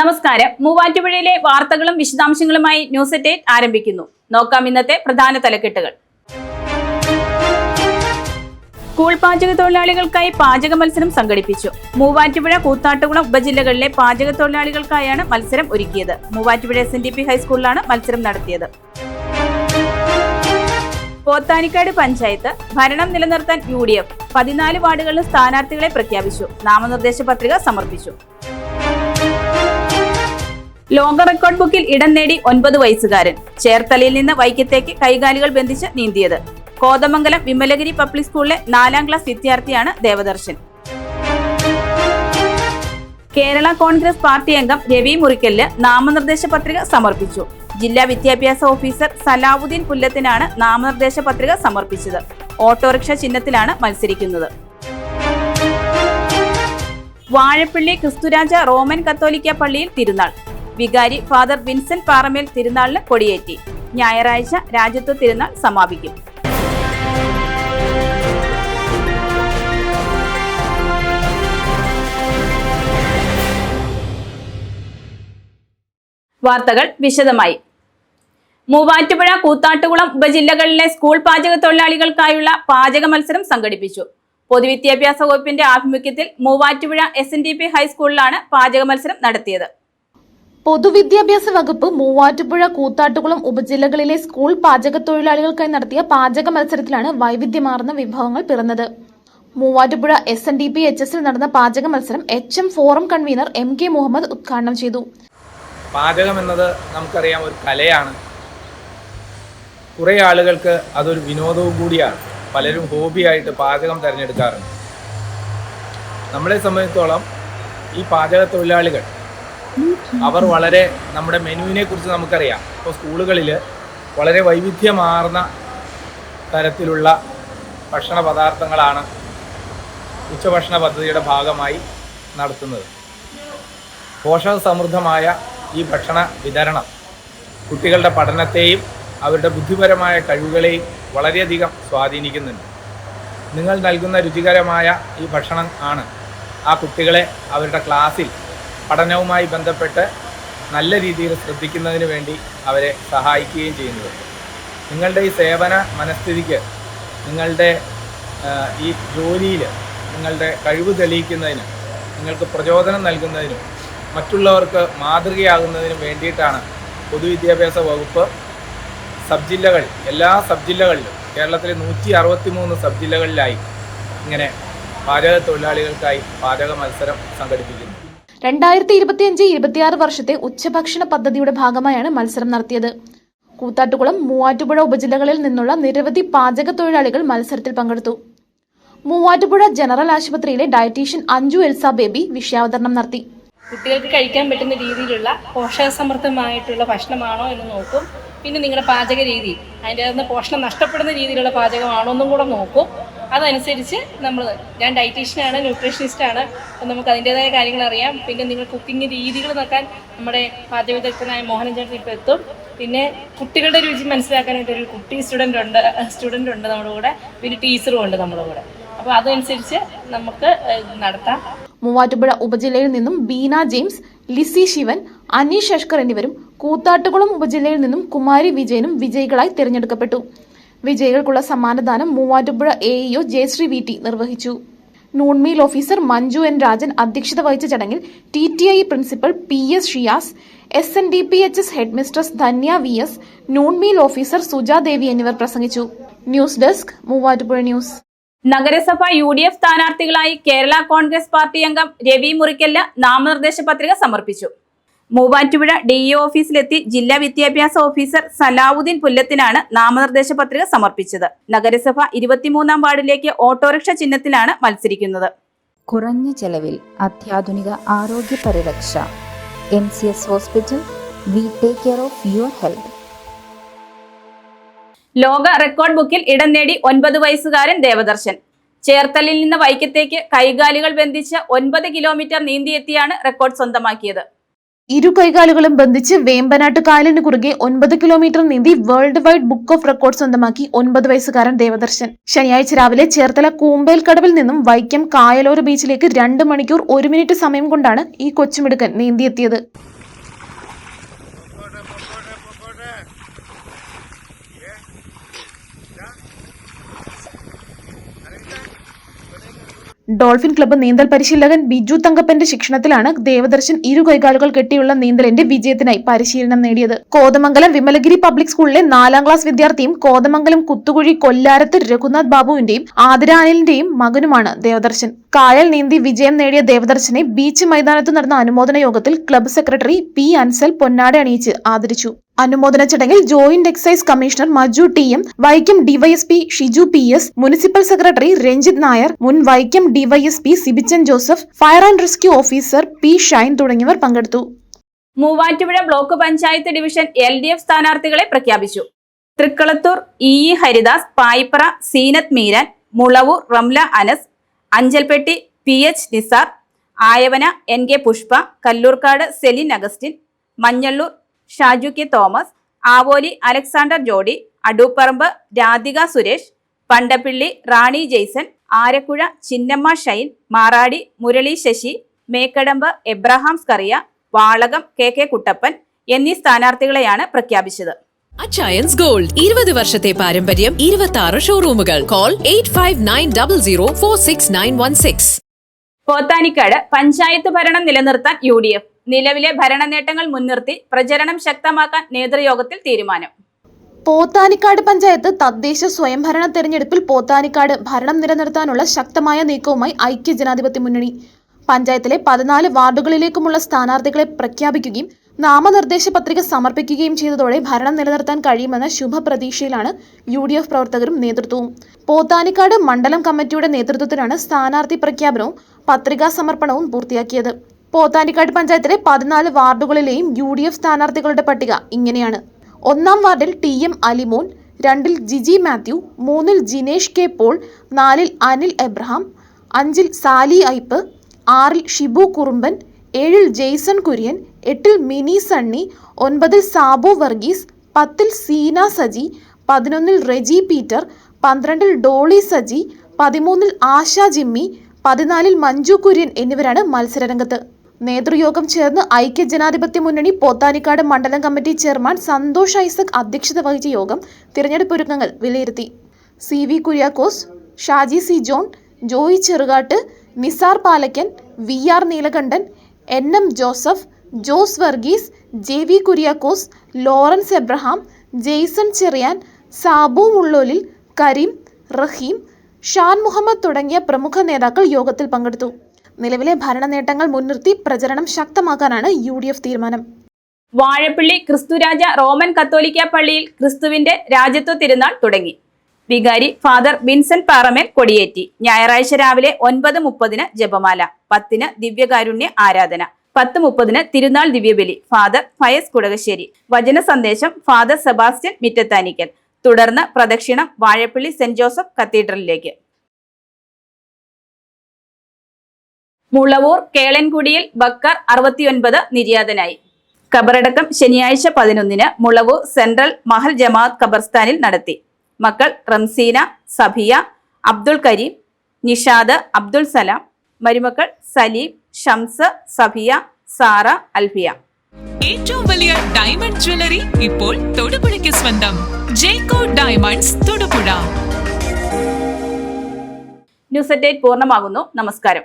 നമസ്കാരം. മൂവാറ്റുപുഴയിലെ വാർത്തകളും വിശദാംശങ്ങളുമായി ന്യൂസ് എറ്റേറ്റ് ആരംഭിക്കുന്നു. നോക്കാം ഇന്നത്തെ പ്രധാന തലക്കെട്ടുകൾ. സ്കൂൾ പാചക തൊഴിലാളികൾക്കായി പാചക മത്സരം സംഘടിപ്പിച്ചു. മൂവാറ്റുപുഴ കൂത്താട്ടുകുളം ഉപജില്ലകളിലെ പാചക തൊഴിലാളികൾക്കായാണ് മത്സരം ഒരുക്കിയത്. Muvattupuzha S N D P ഹൈസ്കൂളിലാണ് മത്സരം നടത്തിയത്. പോത്താനിക്കാട് പഞ്ചായത്ത് ഭരണം നിലനിർത്താൻ യു ഡി എഫ് പതിനാല് വാർഡുകളിൽ സ്ഥാനാർത്ഥികളെ പ്രഖ്യാപിച്ചു. നാമനിർദ്ദേശ പത്രിക സമർപ്പിച്ചു. ലോക റെക്കോർഡ് ബുക്കിൽ ഇടം നേടി ഒൻപത് വയസ്സുകാരൻ. ചേർത്തലയിൽ നിന്ന് വൈക്കത്തേക്ക് കൈകാലുകൾ ബന്ധിച്ച് നീന്തിയത്. കോതമംഗലം വിമലഗിരി പബ്ലിക് സ്കൂളിലെ നാലാം ക്ലാസ് വിദ്യാർത്ഥിയാണ് ദേവദർശൻ. കേരള കോൺഗ്രസ് പാർട്ടി അംഗം രവി മുറിക്കലിന് നാമനിർദ്ദേശ പത്രിക സമർപ്പിച്ചു. ജില്ലാ വിദ്യാഭ്യാസ ഓഫീസർ സലാവുദ്ദീൻ പുല്ലത്തിനാണ് നാമനിർദ്ദേശ പത്രിക സമർപ്പിച്ചത്. ഓട്ടോറിക്ഷ ചിഹ്നത്തിലാണ് മത്സരിക്കുന്നത്. വാഴപ്പള്ളി ക്രിസ്തുരാജ റോമൻ കത്തോലിക്ക പള്ളിയിൽ തിരുനാൾ. വികാരി ഫാദർ വിൻസെന്റ് പാറമേൽ തിരുനാളിന് കൊടിയേറ്റി. ഞായറാഴ്ച രാജ്യത്വ തിരുനാൾ സമാപിക്കും. വാർത്തകൾ വിശദമായി. മൂവാറ്റുപുഴ കൂത്താട്ടുകുളം ഉപജില്ലകളിലെ സ്കൂൾ പാചക തൊഴിലാളികൾക്കായുള്ള പാചക മത്സരം സംഘടിപ്പിച്ചു. പൊതുവിദ്യാഭ്യാസ വകുപ്പിന്റെ ആഭിമുഖ്യത്തിൽ Muvattupuzha S N D P ഹൈസ്കൂളിലാണ് പാചക മത്സരം നടത്തിയത്. പൊതുവിദ്യാഭ്യാസ വകുപ്പ് മൂവാറ്റുപുഴ കൂത്താട്ടുകുളം ഉപജില്ലകളിലെ സ്കൂൾ പാചക തൊഴിലാളികൾക്കായി നടത്തിയ പാചക മത്സരത്തിലാണ് വൈവിധ്യമാർന്ന വിഭവങ്ങൾ പിറന്നത്. Muvattupuzha S N D P H എസിൽ നടന്ന പാചക മത്സരം H M forum convener M K Muhammad ഉദ്ഘാടനം ചെയ്തു. പാചകം എന്നത് നമുക്കറിയാം ഒരു കലയാണ്. കുറേ ആളുകൾക്ക് അതൊരു വിനോദവും കൂടിയാണ്. പലരും ഹോബിയായിട്ട് പാചകം തിരഞ്ഞെടുക്കാറുണ്ട്. നമ്മളെ സംബന്ധിച്ചോളം ഈ പാചക തൊഴിലാളികൾ അവർ വളരെ നമ്മുടെ മെനുവിനെ കുറിച്ച് നമുക്കറിയാം. ഇപ്പോൾ സ്കൂളുകളിൽ വളരെ വൈവിധ്യമാർന്ന തരത്തിലുള്ള ഭക്ഷണ പദാർത്ഥങ്ങളാണ് ഉച്ചഭക്ഷണ പദ്ധതിയുടെ ഭാഗമായി നടത്തുന്നത്. പോഷക സമൃദ്ധമായ ഈ ഭക്ഷണ വിതരണം കുട്ടികളുടെ പഠനത്തെയും അവരുടെ ബുദ്ധിപരമായ കഴിവുകളെയും വളരെയധികം സ്വാധീനിക്കുന്നുണ്ട്. നിങ്ങൾ നൽകുന്ന രുചികരമായ ഈ ഭക്ഷണം ആണ് ആ കുട്ടികളെ അവരുടെ ക്ലാസ്സിൽ പഠനവുമായി ബന്ധപ്പെട്ട് നല്ല രീതിയിൽ ശ്രദ്ധിക്കുന്നതിന് വേണ്ടി അവരെ സഹായിക്കുകയും ചെയ്യുന്നത്. നിങ്ങളുടെ ഈ സേവന മനസ്ഥിതിക്ക് നിങ്ങളുടെ ഈ ജോലിയിൽ നിങ്ങളുടെ കഴിവ് തെളിയിക്കുന്നതിനും നിങ്ങൾക്ക് പ്രചോദനം നൽകുന്നതിനും മറ്റുള്ളവർക്ക് മാതൃകയാകുന്നതിനും വേണ്ടിയിട്ടാണ് പൊതുവിദ്യാഭ്യാസ വകുപ്പ് സബ് ജില്ലകൾ എല്ലാ സബ് ജില്ലകളിലും കേരളത്തിലെ നൂറ്റി അറുപത്തി മൂന്ന് സബ് ജില്ലകളിലായി ഇങ്ങനെ പാചക തൊഴിലാളികൾക്കായി പാചക മത്സരം സംഘടിപ്പിക്കുന്നു. രണ്ടായിരത്തി ഇരുപത്തിയഞ്ച് ഇരുപത്തിയാറ് വർഷത്തെ ഉച്ചഭക്ഷണ പദ്ധതിയുടെ ഭാഗമായാണ് മത്സരം നടത്തിയത്. കൂത്താട്ടുകുളം മൂവാറ്റുപുഴ ഉപജില്ലകളിൽ നിന്നുള്ള നിരവധി പാചക തൊഴിലാളികൾ മത്സരത്തിൽ പങ്കെടുത്തു. മൂവാറ്റുപുഴ ജനറൽ ആശുപത്രിയിലെ ഡയറ്റീഷ്യൻ അഞ്ജു എൽസ ബേബി വിഷയാവതരണം നടത്തി. കുട്ടികൾക്ക് കഴിക്കാൻ പറ്റുന്ന രീതിയിലുള്ള പോഷകസമൃദ്ധമായിട്ടുള്ള ഭക്ഷണമാണോ എന്ന് നോക്കും. പിന്നെ നിങ്ങളുടെ പാചക രീതി അതിന്റെ പോഷണം നഷ്ടപ്പെടുന്ന രീതിയിലുള്ള പാചകമാണോ എന്നും കൂടെ നോക്കും. അതനുസരിച്ച് നമ്മൾ ഞാൻ ഡയറ്റീഷ്യനാണ് ന്യൂട്രീഷനിസ്റ്റാണ് അപ്പം നമുക്ക് അതിന്റേതായ കാര്യങ്ങൾ അറിയാം. പിന്നെ നിങ്ങൾ കുക്കിംഗ് രീതികൾ നോക്കാൻ നമ്മുടെ പാചക വിദഗ്ധനായ മോഹനൻ ചേട്ടൻ ഇപ്പോൾ എത്തും. പിന്നെ കുട്ടികളുടെ രുചി മനസ്സിലാക്കാനായിട്ട് ഒരു കുട്ടി സ്റ്റുഡന്റ് ഉണ്ട് സ്റ്റുഡന്റ് ഉണ്ട് നമ്മുടെ കൂടെ. പിന്നെ ടീച്ചറും ഉണ്ട് നമ്മുടെ കൂടെ. അപ്പോൾ അതനുസരിച്ച് നമുക്ക് നടത്താം. മൂവാറ്റുപുഴ ഉപജില്ലയിൽ നിന്നും ബീന ജെയിംസ് ലിസി ശിവൻ അനീഷ് അഷ്കർ എന്നിവരും കൂത്താട്ടുകുളം ഉപജില്ലയിൽ നിന്നും കുമാരി വിജയനും വിജയികളായി തിരഞ്ഞെടുക്കപ്പെട്ടു. വിജയികൾക്കുള്ള സമ്മാനദാനം Muvattupuzha A EO Jayasree V T നിർവഹിച്ചു. Noon meal officer Manju N Rajan അധ്യക്ഷത വഹിച്ച ചടങ്ങിൽ T T I principal P S Shiyas S N D P H S headmistress Dhanya V S noon meal officer Sujadevi എന്നിവർ പ്രസംഗിച്ചു. News desk Muvattupuzha news. നഗരസഭ U D F സ്ഥാനാർത്ഥികളായി Kerala Congress party അംഗം രവി മുറിക്കല്ല നാമനിർദ്ദേശ പത്രിക സമർപ്പിച്ചു. മൂവാറ്റുപുഴ ഡി ഇ ഓഫീസിലെത്തി ജില്ലാ വിദ്യാഭ്യാസ ഓഫീസർ സലാവുദ്ദീൻ പുല്ലത്തിനാണ് നാമനിർദ്ദേശ പത്രിക സമർപ്പിച്ചത്. നഗരസഭ ഇരുപത്തിമൂന്നാം വാർഡിലേക്ക് ഓട്ടോറിക്ഷ ചിഹ്നത്തിലാണ് മത്സരിക്കുന്നത്. കുറഞ്ഞ ചെലവിൽ അത്യാധുനിക ആരോഗ്യ പരിരക്ഷ. M C S hospital we take care of your health. ലോക റെക്കോർഡ് ബുക്കിൽ ഇടം നേടി ഒൻപത് വയസ്സുകാരൻ ദേവദർശൻ. ചേർത്തലിൽ നിന്ന് വൈക്കത്തേക്ക് കൈകാലുകൾ ബന്ധിച്ച് ഒൻപത് കിലോമീറ്റർ നീന്തിയെത്തിയാണ് റെക്കോർഡ് സ്വന്തമാക്കിയത്. ഇരു കൈകാലുകളും ബന്ധിച്ച് വേമ്പനാട്ട് കായലിന് കുറുകെ ഒൻപത് കിലോമീറ്റർ നീന്തി world wide book of record സ്വന്തമാക്കി ഒൻപത് വയസ്സുകാരൻ ദേവദർശൻ. ശനിയാഴ്ച രാവിലെ ചേർത്തല കൂമ്പേൽ കടവിൽ നിന്നും വൈക്കം കായലോര ബീച്ചിലേക്ക് രണ്ട് മണിക്കൂർ ഒരു മിനിറ്റ് സമയം കൊണ്ടാണ് ഈ കൊച്ചുമിടുക്കൻ നീന്തിയെത്തിയത്. ഡോൾഫിൻ ക്ലബ്ബ് നീന്തൽ പരിശീലകൻ ബിജു തങ്കപ്പന്റെ ശിക്ഷണത്തിലാണ് ദേവദർശൻ ഇരു കൈകാലുകൾ കെട്ടിയുള്ള നീന്തലിന്റെ വിജയത്തിനായി പരിശീലനം നേടിയത്. കോതമംഗലം വിമലഗിരി പബ്ലിക് സ്കൂളിലെ നാലാം ക്ലാസ് വിദ്യാർത്ഥിയും കോതമംഗലം കുത്തുകുഴി കൊല്ലാരത്ത് രഘുനാഥ് ബാബുവിന്റെയും ആതിരാനിലിന്റെയും മകനുമാണ് ദേവദർശൻ. കായൽ നീന്തി വിജയം നേടിയ ദേവദർശനെ ബീച്ച് മൈതാനത്ത് നടന്ന അനുമോദന യോഗത്തിൽ ക്ലബ്ബ് സെക്രട്ടറി പി അൻസൽ പൊന്നാട അണിയിച്ച് ആദരിച്ചു. അനുമോദന ചടങ്ങിൽ joint excise commissioner Maju T M Vaikom DYSP Shiju P S municipal secretary Ranjith Nair മുൻ Vaikom DYSP Sibichan Joseph fire and rescue officer P Shine തുടങ്ങിയവർ പങ്കെടുത്തു. Muvattupuzha block panchayat division L D F സ്ഥാനാർത്ഥികളെ പ്രഖ്യാപിച്ചു. Thrikkalathoor E E Haridas Payipra Seenath Meeran Mulavoor Ramla Anas Anchalpetti P H Nisar Ayavana N K Pushpa Kallurkad Celine Augustine Manjalloor Shaju K Thomas Avoli Alexander Jody Adooparambu Radhika Suresh Pandappilly Rani Jaison Arakuzha Chinnamma Shine Marady Murali Sasi Mekkadambu Abraham Skaria Valakom K K Kuttappan എന്നീ സ്ഥാനാർത്ഥികളെയാണ് പ്രഖ്യാപിച്ചത്. Achayans gold ഇരുപത് വർഷത്തെ പാരമ്പര്യം ഇരുപത്തി ആറ് ഷോറൂമുകൾ call eight five nine double zero four six nine one six Pothanicad panchayat ഭരണം നിലനിർത്താൻ യു ഡി എഫ്. നിലവിലെ ഭരണ നേട്ടങ്ങൾ മുൻനിർത്തി പ്രചരണം ശക്തമാക്കാൻ നേതൃയോഗത്തിൽ തീരുമാനം. പോത്താനിക്കാട് പഞ്ചായത്ത് തദ്ദേശ സ്വയംഭരണ തെരഞ്ഞെടുപ്പിൽ പോത്താനിക്കാട് ഭരണം നിലനിർത്താനുള്ള ശക്തമായ നീക്കവുമായി ഐക്യ ജനാധിപത്യ മുന്നണി. പഞ്ചായത്തിലെ പതിനാല് വാർഡുകളിലേക്കുമുള്ള സ്ഥാനാർത്ഥികളെ പ്രഖ്യാപിക്കുകയും നാമനിർദ്ദേശ പത്രിക സമർപ്പിക്കുകയും ചെയ്തതോടെ ഭരണം നിലനിർത്താൻ കഴിയുമെന്ന ശുഭപ്രതീക്ഷയിലാണ് യു ഡി എഫ് പ്രവർത്തകരും നേതൃത്വവും. പോത്താനിക്കാട് മണ്ഡലം കമ്മിറ്റിയുടെ നേതൃത്വത്തിലാണ് സ്ഥാനാർത്ഥി പ്രഖ്യാപനവും പത്രികാ സമർപ്പണവും പൂർത്തിയാക്കിയത്. പോത്താനിക്കാട് പഞ്ചായത്തിലെ പതിനാല് വാർഡുകളിലെയും യു ഡി എഫ് സ്ഥാനാർത്ഥികളുടെ പട്ടിക ഇങ്ങനെയാണ്. ഒന്നാം വാർഡിൽ ടി എം അലിമോൻ രണ്ടിൽ ജിജി മാത്യു മൂന്നിൽ ജിനേഷ് കെ പോൾ നാലിൽ അനിൽ എബ്രഹാം അഞ്ചിൽ സാലി ഐപ്പ് ആറിൽ ഷിബു കുറുമ്പൻ ഏഴിൽ ജെയ്സൺ കുര്യൻ എട്ടിൽ മിനി സണ്ണി ഒൻപതിൽ സാബു വർഗീസ് പത്തിൽ സീന സജി പതിനൊന്നിൽ റെജി പീറ്റർ പന്ത്രണ്ടിൽ ഡോളി സജി പതിമൂന്നിൽ ആശ ജിമ്മി പതിനാലിൽ മഞ്ജു കുര്യൻ എന്നിവരാണ് മത്സരരംഗത്ത്. നേതൃയോഗം ചേർന്ന് ഐക്യ ജനാധിപത്യ മുന്നണി പോത്താനിക്കാട് മണ്ഡലം കമ്മിറ്റി ചെയർമാൻ സന്തോഷ് ഐസക് അധ്യക്ഷത വഹിച്ച യോഗം തിരഞ്ഞെടുപ്പ് ഒരുക്കങ്ങൾ വിലയിരുത്തി. C V Kuriakose Shaji C John Joy Cherukattu Nisar Palakkan V R Neelakandan N M Joseph Jose Varghese J V Kuriakose Lawrence Abraham Jaison Cherian Sabu Mullolil Kareem Raheem Shan Muhammad തുടങ്ങിയ പ്രമുഖ നേതാക്കൾ യോഗത്തിൽ പങ്കെടുത്തു. നിലവിലെ ഭരണ നേട്ടങ്ങൾ മുൻനിർത്തി പ്രചരണം ശക്തമാക്കാനാണ് യു തീരുമാനം. വാഴപ്പള്ളി ക്രിസ്തുരാജ റോമൻ കത്തോലിക്ക പള്ളിയിൽ ക്രിസ്തുവിന്റെ രാജ്യത്വ തിരുനാൾ തുടങ്ങി. വികാരി ഫാദർ വിൻസെന്റ് പാറമേൽ കൊടിയേറ്റി. ഞായറാഴ്ച രാവിലെ ഒൻപത് മുപ്പതിന് ജപമാല പത്തിന് ദിവ്യകാരുണ്യ ആരാധന പത്ത് മുപ്പതിന് തിരുനാൾ ദിവ്യബലി ഫാദർ ഫയസ് കുടകശ്ശേരി. വചന സന്ദേശം ഫാദർ സെബാസ്റ്റ്യൻ മിറ്റത്താനിക്കൽ. തുടർന്ന് പ്രദക്ഷിണം വാഴപ്പള്ളി സെന്റ് ജോസഫ് കത്തീഡ്രലിലേക്ക്. മുളവൂർ കേളൻകുടിയിൽ ബക്കർ അറുപത്തിയൊൻപത് നിര്യാതനായി. ഖബറടക്കം ശനിയാഴ്ച പതിനൊന്നിന് മുളവൂർ സെൻട്രൽ മഹൽ ജമാഅത്ത് ഖബർസ്ഥാനിൽ നടത്തി. മക്കൾ റംസീന സഫിയ അബ്ദുൾ കരീം നിഷാദ് അബ്ദുൾ സലാം മരുമക്കൾ സലീം ഷംസ് സഫിയ സാറ അൽഫിയ. ഏറ്റവും വലിയ ഡയമണ്ട് ജ്വല്ലറി ഇപ്പോൾ തൊടുപുഴയ്ക്ക് സ്വന്തം. Jecko diamonds Thodupuzha. News at eight eight പൂർണമാകുന്നു. നമസ്കാരം.